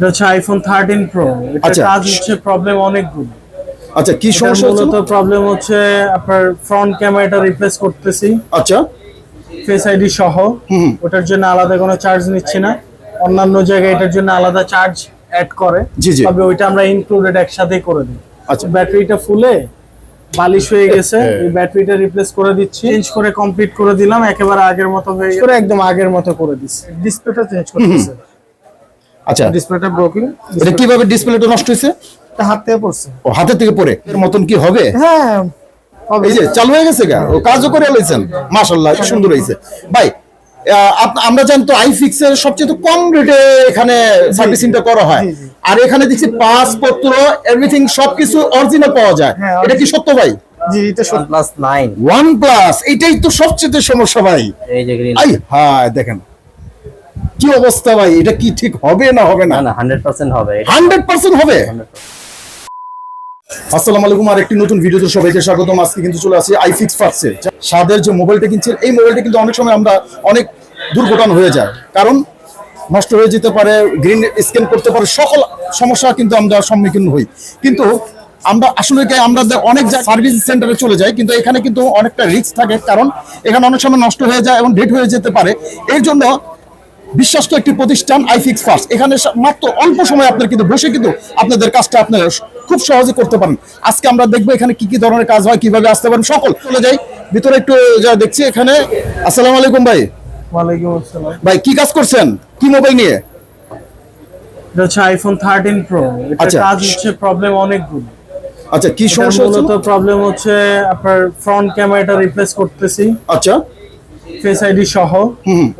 এটা হচ্ছে iPhone thirteen pro এটা আচ্ছা। কাজ হচ্ছে প্রবলেম অনেকগুলো। আচ্ছা কি সমস্যা হচ্ছে? মূলত প্রবলেম হচ্ছে আপনার ফ্রন্ট ক্যামেরাটা রিপ্লেস করতেছি। আচ্ছা। ফেস আইডি সহ। ওটার জন্য আলাদা কোনো চার্জ নিচ্ছি না। অন্যান্য জায়গায় এটার জন্য আলাদা চার্জ অ্যাড করে। তবে ওইটা আমরা ইনক্লুডেড একসাথেই করে দিই আচ্ছা। ব্যাটারিটা ফুলে বালিশ হয়ে গেছে। হ্যাঁ। এই ব্যাটারিটা রিপ্লেস করে দিচ্ছি। চেঞ্জ করে কমপ্লিট করে দিলাম। একেবারে আগের মতো হয়ে গেছে। একদম আগের মতো করে দিচ্ছি। ডিসপ্লেটা চেঞ্জ করতেছে। আচ্ছা। ডিসপ্লেটা ব্রোকেন এটা কীভাবে ডিসপ্লেটা নষ্ট হয়েছে? হাত থেকে পড়ছে। ও হাতের থেকে পড়ে। এর মতন কি হবে? হ্যাঁ এই যে চালু হয়ে গেছে গা? ও কাজও করে লইছেন মাশাআল্লাহ কি সুন্দর হয়েছে। ভাই আমরা জানি তো আইফিক্স এর সবচেয়ে কম রেটে এখানে সার্ভিসিংটা করা হয়। আর এখানে দেখছি পাসপত্র এভরিথিং সবকিছু অরিজিনাল পাওয়া যায়। হ্যাঁ, এটা কি সত্য ভাই? জি এটা প্লাস নাইন ওয়ান প্লাস এটাই তো সবচেয়ে সমস্যা ভাই। এই যে গ্রিন দেখেন। কি অবস্থা ভাই? এটা কি ঠিক হবে না হবে না? না হান্ড্রেড পার্সেন্ট হবে। হান্ড্রেড পার্সেন্ট হবে? 100% আসসালামু আলাইকুম আর একটি নতুন ভিডিওতে সবাইকে স্বাগতম। আজকে কিন্তু চলে আসি আইফিক্স ফার্সে সাদের যে মোবাইলটা কিনছেন এই মোবাইলটা কিন্তু অনেক সময় আমরা অনেক দুর্ঘটনা হয়ে যায়। কারণ নষ্ট হয়ে যেতে পারে গ্রিন স্ক্যান করতে পারে সকল সমস্যা কিন্তু আমরা সম্মুখীন হই। কিন্তু আমরা আসলে কি আমরা অনেক সার্ভিস সেন্টারে চলে যাই কিন্তু এখানে কিন্তু অনেকটা রিস্ক থাকে। কারণ এখানে অনেক সময় নষ্ট হয়ে যায় এবং ডেট হয়ে যেতে পারে। এর জন্য বিশ্বস্ত একটি প্রতিষ্ঠান আইফিক্স ফার্স্ট এখানে মাত্র অল্প সময় আপনার কিন্তু বসে কিন্তু আপনাদের কাজটা আপনারা খুব সহজে করতে পারেন। আজকে আমরা দেখব এখানে কি কি ধরনের কাজ হয় কীভাবে আসতে পারেন। সকল চলে যাই। ভিতরে একটু যা দেখছি এখানে। আসসালামু আলাইকুম ভাই। ভাই কি কাজ করছেন? কি মোবাইল নিয়ে? হচ্ছে আইফোন থার্টিন প্রো এটা আচ্ছা। কাজ হচ্ছে প্রবলেম অনেকগুলো। আচ্ছা কি সমস্যা মূলত প্রবলেম হচ্ছে আপনার ফ্রন্ট ক্যামেরাটা রিপ্লেস করতেছি। আচ্ছা। ফেস আইডি সহ।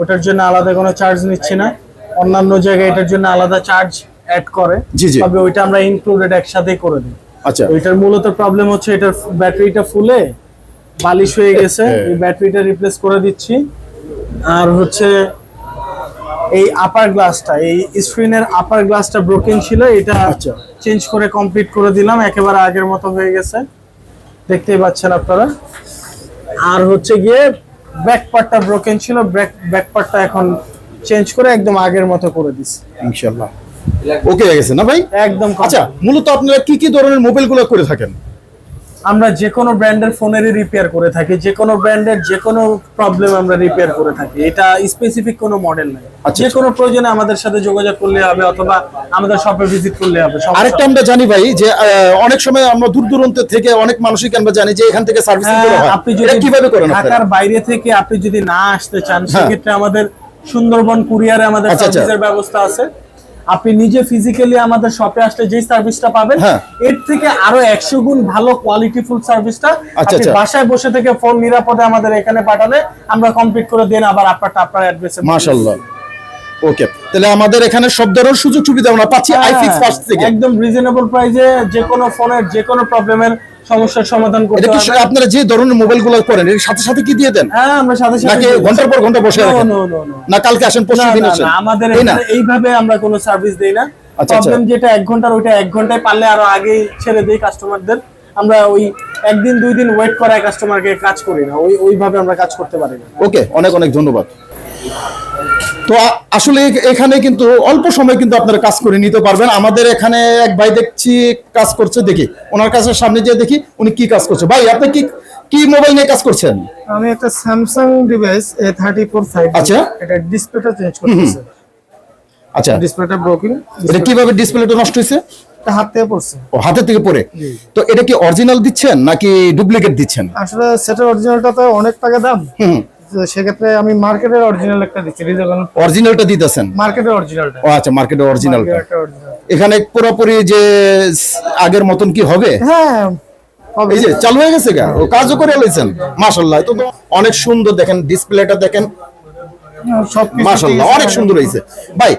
ওটার জন্য আলাদা কোনো চার্জ নিচ্ছি না অন্যান্য জায়গায় এটার জন্য আলাদা চার্জ অ্যাড করে। তবে ওইটা আমরা ইনক্লুডেড একসাথেই করে দিই আচ্ছা ওইটার মূলত প্রবলেম হচ্ছে এটার ব্যাটারিটা ফুলে বালিশ হয়ে গেছে হ্যাঁ। এই ব্যাটারিটা রিপ্লেস করে দিচ্ছি আর হচ্ছে এই আপার গ্লাসটা এই স্ক্রিনের আপার গ্লাসটা ব্রোকেন ছিল এটা আচ্ছা। চেঞ্জ করে কমপ্লিট করে দিলাম একেবারে আগের মতো হয়ে গেছে দেখতেই পাচ্ছেন আপনারা আর হচ্ছে গিয়ে ব্যাক পার্টটা ব্রোকেন ছিল ব্যাক ব্যাক পার্টটা এখন চেঞ্জ করে একদম আগের মতো করে দিছি। ইনশাআল্লাহ ওকে হয়ে গেছে না ভাই? একদম আচ্ছা মূলত আপনারা কি কি ধরনের মোবাইলগুলো করে থাকেন? আমরা যে কোনো ব্র্যান্ডের ফোনেরই রিপেয়ার করে থাকি যে কোনো ব্র্যান্ডের যে কোনো প্রবলেম আমরা রিপেয়ার করে থাকি এটা স্পেসিফিক কোনো মডেল নাই আচ্ছা, যে আচ্ছা। কোনো প্রয়োজনে আমাদের সাথে যোগাযোগ করলে হবে অথবা আমাদের শপে ভিজিট করলে হবে আরেকটা আমরা জানি ভাই যে অনেক সময় আমরা দূর দূরান্ত থেকে অনেক মানুষই আমরা জানি যে এখান থেকে সার্ভিসিং করা হ্যাঁ, হয় আপনি যদি কীভাবে করেন ঢাকার বাইরে থেকে আপনি যদি না আসতে চান হ্যাঁ। সেক্ষেত্রে আমাদের সুন্দরবন কুরিয়ারে আমাদের আচ্ছা, আচ্ছা। সার্ভিসের ব্যবস্থা আছে আপনি নিজে ফিজিক্যালি আমাদের শপে আসলে যেই সার্ভিসটা পাবেন হ্যাঁ। এর থেকে আরও একশো গুণ ভালো কোয়ালিটি ফুল সার্ভিসটা আপনি আচ্ছা। বাসায় বসে থেকে ফোন নিরাপদে আমাদের এখানে পাঠালে আমরা কমপ্লিট করে দেন আবার আপনারটা আপনার অ্যাড্রেসে মাশাআল্লাহ ওকে তাহলে আমাদের এখানে সব ধরনের সুযোগ সুবিধা আমরা পাচ্ছি আইফিক্স ফার্স্ট থেকে হ্যাঁ, একদম রিজনেবল প্রাইসে যে কোনো ফোনের যে কোনো প্রবলেমের সমস্যার সমাধান করতে এটা কি পারবেন। আপনারা যে ধরনের মোবাইলগুলো করেন এর সাথে সাথে কি দিয়ে দেন? হ্যাঁ আমরা সাথে সাথে নাকি ঘণ্টার পর ঘণ্টা বসে রাখেন. না কালকে আসেন পরশু দিন আসেন। না, আমাদের এইভাবে আমরা কোনো সার্ভিস দেই না। আচ্ছা, আচ্ছা। প্রবলেম যেটা এক ঘণ্টার ওইটা এক ঘন্টায় পারলে আরও আগেই ছেড়ে দেই কাস্টমারদের আমরা ওই একদিন দুই দিন ওয়েট করায় কাস্টমারকে কাজ করি না। ওই ওইভাবে আমরা কাজ করতে পারি না। ওকে অনেক অনেক ধন্যবাদ। তো আসলে এখানে কিন্তু অল্প সময় কিন্তু আপনারা কাজ করে নিতে পারবেন। আমাদের এখানে এক ভাই দেখছি কাজ করছে দেখি। ওনার কাছে সামনে যেয়ে দেখি উনি কি কাজ করছে। ভাই আপনি কি কি মোবাইল নিয়ে কাজ করছেন? আমি একটা Samsung device A thirty four five আচ্ছা। এটা ডিসপ্লেটা চেঞ্জ করতেছে। আচ্ছা। ডিসপ্লেটা ব্রোকেন এটা কীভাবে ডিসপ্লেটা নষ্ট হয়েছে? হাত থেকে পড়ছে। ও হাতের থেকে পড়ে। তো এটা কি অরিজিনাল দিচ্ছেন নাকি ডুপ্লিকেট দিচ্ছেন? আসলে সেটা অরিজিনালটা তো অনেক টাকা দাম। হুম। সেক্ষেত্রে আমি মার্কেটের অরিজিনাল একটা দিচ্ছি অরিজিনালটা দিতেছেন? মার্কেটের অরিজিনালটা ও আচ্ছা মার্কেটে অরিজিনালটা অরিজিনাল এখানে পুরোপুরি যে আগের মতন কি হবে? হ্যাঁ হবে। এই যে চালু হয়ে গেছে গা? ও কাজও করে লইছেন? মাশাল্লাহ তো তো অনেক সুন্দর দেখেন ডিসপ্লেটা অনেক সুন্দর হয়েছে ভাই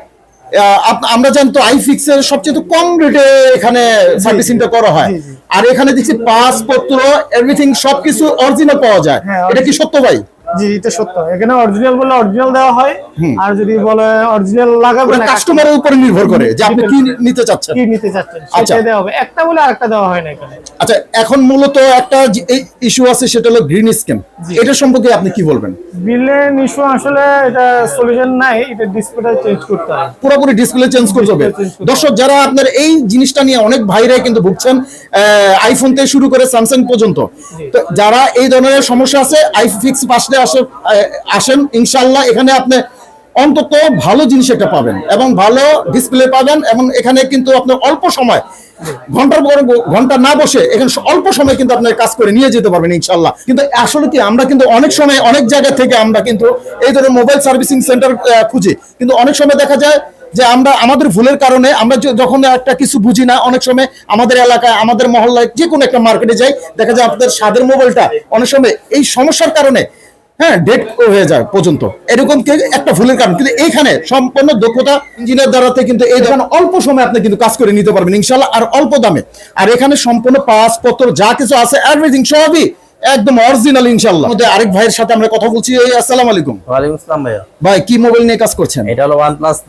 আপ- আমরা জানি তো আইফিক্স এর সবচেয়ে কম রেটে এখানে সার্ভিসিংটা করা হয়। আর এখানে দেখছি পাসপত্র এভরিথিং সবকিছু অরিজিনাল পাওয়া যায়। হ্যাঁ, এটা কি সত্য ভাই? জি এটা সত্য। এখানে অরিজিনাল বলে অরিজিনাল দেওয়া হয় আর যদি বলে অরিজিনাল লাগাবে না কাস্টমারের উপর নির্ভর করে যে আপনি কি নিতে চাচ্ছেন। কি নিতে চাচ্ছেন আচ্ছা। সেটাই দেওয়া হবে। একটা বলে আরেকটা দেওয়া হয় না এখানে। আচ্ছা এখন মূলত একটা ইস্যু আছে সেটা হলো গ্রিন স্ক্যান এটা সম্পর্কে আপনি কি বলবেন? ইস্যু আসলে এটা সলিউশন নাই এটা ডিসপ্লেটা চেঞ্জ করতে হয় পুরোপুরি ডিসপ্লে চেঞ্জ করতে হবে। দর্শক যারা আপনার এই জিনিসটা নিয়ে অনেক ভাইরাই কিন্তু ভুগছেন আইফোন থেকে শুরু করে স্যামসাং পর্যন্ত তো যারা এই ধরনের সমস্যা আছে আইফিক্স পাশে আসে আসেন ইনশাল্লাহ এখানে আপনি অন্তত ভালো জিনিস একটা পাবেন এবং ভালো ডিসপ্লে পাবেন এবং এখানে কিন্তু আপনার অল্প সময়, ঘণ্টার পর ঘণ্টা না বসে এখানে অল্প সময় কিন্তু আপনার কাজ করে নিয়ে যেতে পারবেন ইনশাল্লাহ কিন্তু আসলে কি, আমরা কিন্তু অনেক সময় অনেক জায়গা থেকে আমরা কিন্তু এই ধরনের মোবাইল সার্ভিসিং সেন্টার খুঁজি। কিন্তু অনেক সময় দেখা যায় যে আমরা, আমাদের ভুলের কারণে আমরা যখন একটা কিছু বুঝি না, অনেক সময় আমাদের এলাকায়, আমাদের মহল্লায় যে কোনো একটা মার্কেটে যাই, দেখা যায় আপনাদের স্বাদের মোবাইলটা অনেক সময় এই সমস্যার কারণে হ্যাঁ ডেট হয়ে যায় পর্যন্ত। এরকম কে- একটা ভুলের কারণ? কিন্তু এইখানে সম্পূর্ণ দক্ষতা ইঞ্জিনিয়ার দ্বারাতে কিন্তু এই ধরনের অল্প সময় আপনি কিন্তু কাজ করে নিতে পারবেন ইনশাল্লাহ আর অল্প দামে। আর এখানে সম্পূর্ণ পাসপত্র যা কিছু আছে এভরিথিং সবই একদম অরিজিনাল ইনশাল্লাহ মধ্যে আরেক ভাইয়ের সাথে আমরা কথা বলছি। এই আসসালামু আলাইকুম। ওয়ালাইকুম আসসালাম ভাইয়া। ভাই কি মোবাইল নিয়ে কাজ করছেন? এটা হলো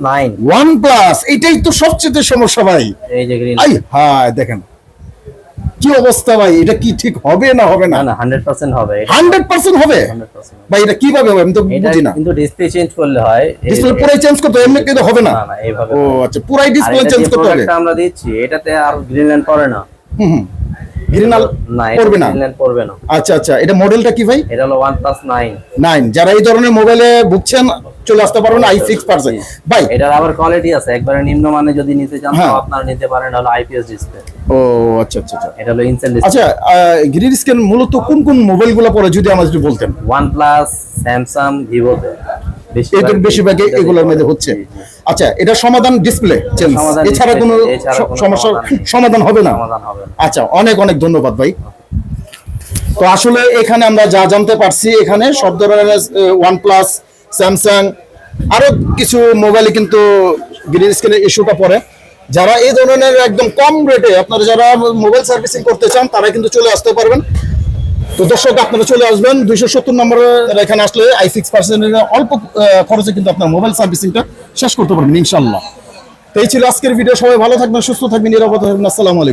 নাইন ওয়ান প্লাস এটাই তো সবচেয়ে সমস্যা ভাই। এই যে গ্রিন আই হায় দেখেন। কি অবস্থা ভাই? এটা কি ঠিক হবে না হবে না? না না হান্ড্রেড পার্সেন্ট হবে। হান্ড্রেড পার্সেন্ট হবে? হান্ড্রেড পার্সেন্ট ভাই এটা কীভাবে হবে? আমি তো বুঝি না। কিন্তু ডিসপ্লে চেঞ্জ করলে হয়। ডিসপ্লে পুরাই চেঞ্জ করতে হবে, এমনি কিন্তু হবে না? না এইভাবে ও আচ্ছা পুরাই ডিসপ্লে চেঞ্জ করতে হবে। আমরা দিচ্ছি এটাতে আর গ্রিন ল্যান্ড পড়ে না। হুম হুম। গ্রিনাল না না? পড়বে না। আচ্ছা আচ্ছা এটা মডেলটা কি ভাই? এটা হলো ওয়ান প্লাস নাইন নাইন যারা এই ধরনের মোবাইলে ভুগছেন চলে আসতে পারবেন আই ফিক্স পারছেন ভাই। এটার আবার কোয়ালিটি আছে একবারে নিম্নমানে যদি নিতে চান হ্যাঁ। তো আপনারা নিতে পারেন হলো আইপিএস ডিসপ্লে ও আচ্ছা আচ্ছা আচ্ছা। এটা হলো ইনসেল ডিসপ্লে আচ্ছা গ্রিন স্ক্যান মূলত কোন কোন মোবাইলগুলো পরে যদি আমাদের একটু বলতেন? প্লাস স্যামসাং ভিভোতে এদের বেশিরভাগই এগুলোর মধ্যে হচ্ছে। আচ্ছা এটা সমাধান ডিসপ্লে চেঞ্জ এছাড়া কোনো সমস্যা সমাধান সমাধান হবে না? সমাধান হবে না। আচ্ছা অনেক অনেক ধন্যবাদ ভাই। তো আসলে এখানে আমরা যা জানতে পারছি এখানে সব ধরনের ওয়ান প্লাস স্যামসাং আরও কিছু মোবাইলে কিন্তু গ্রিন স্ক্রিনের ইস্যুটা পড়ে। যারা এই ধরনের একদম কম রেটে আপনারা যারা মোবাইল সার্ভিসিং করতে চান, তারা কিন্তু চলে আসতে পারবেন। তো দর্শক, আপনারা চলে আসবেন। দুইশো সত্তর নম্বরে এখানে আসলে আই সিক্স পার্সেন্টের অল্প খরচে কিন্তু আপনার মোবাইল সার্ভিসিংটা শেষ করতে পারবেন ইনশাল্লাহ তো এই ছিল আজকের ভিডিও সবাই ভালো থাকবেন, সুস্থ থাকবেন, নিরাপদ থাকবেন। আসসালামু আলাইকুম।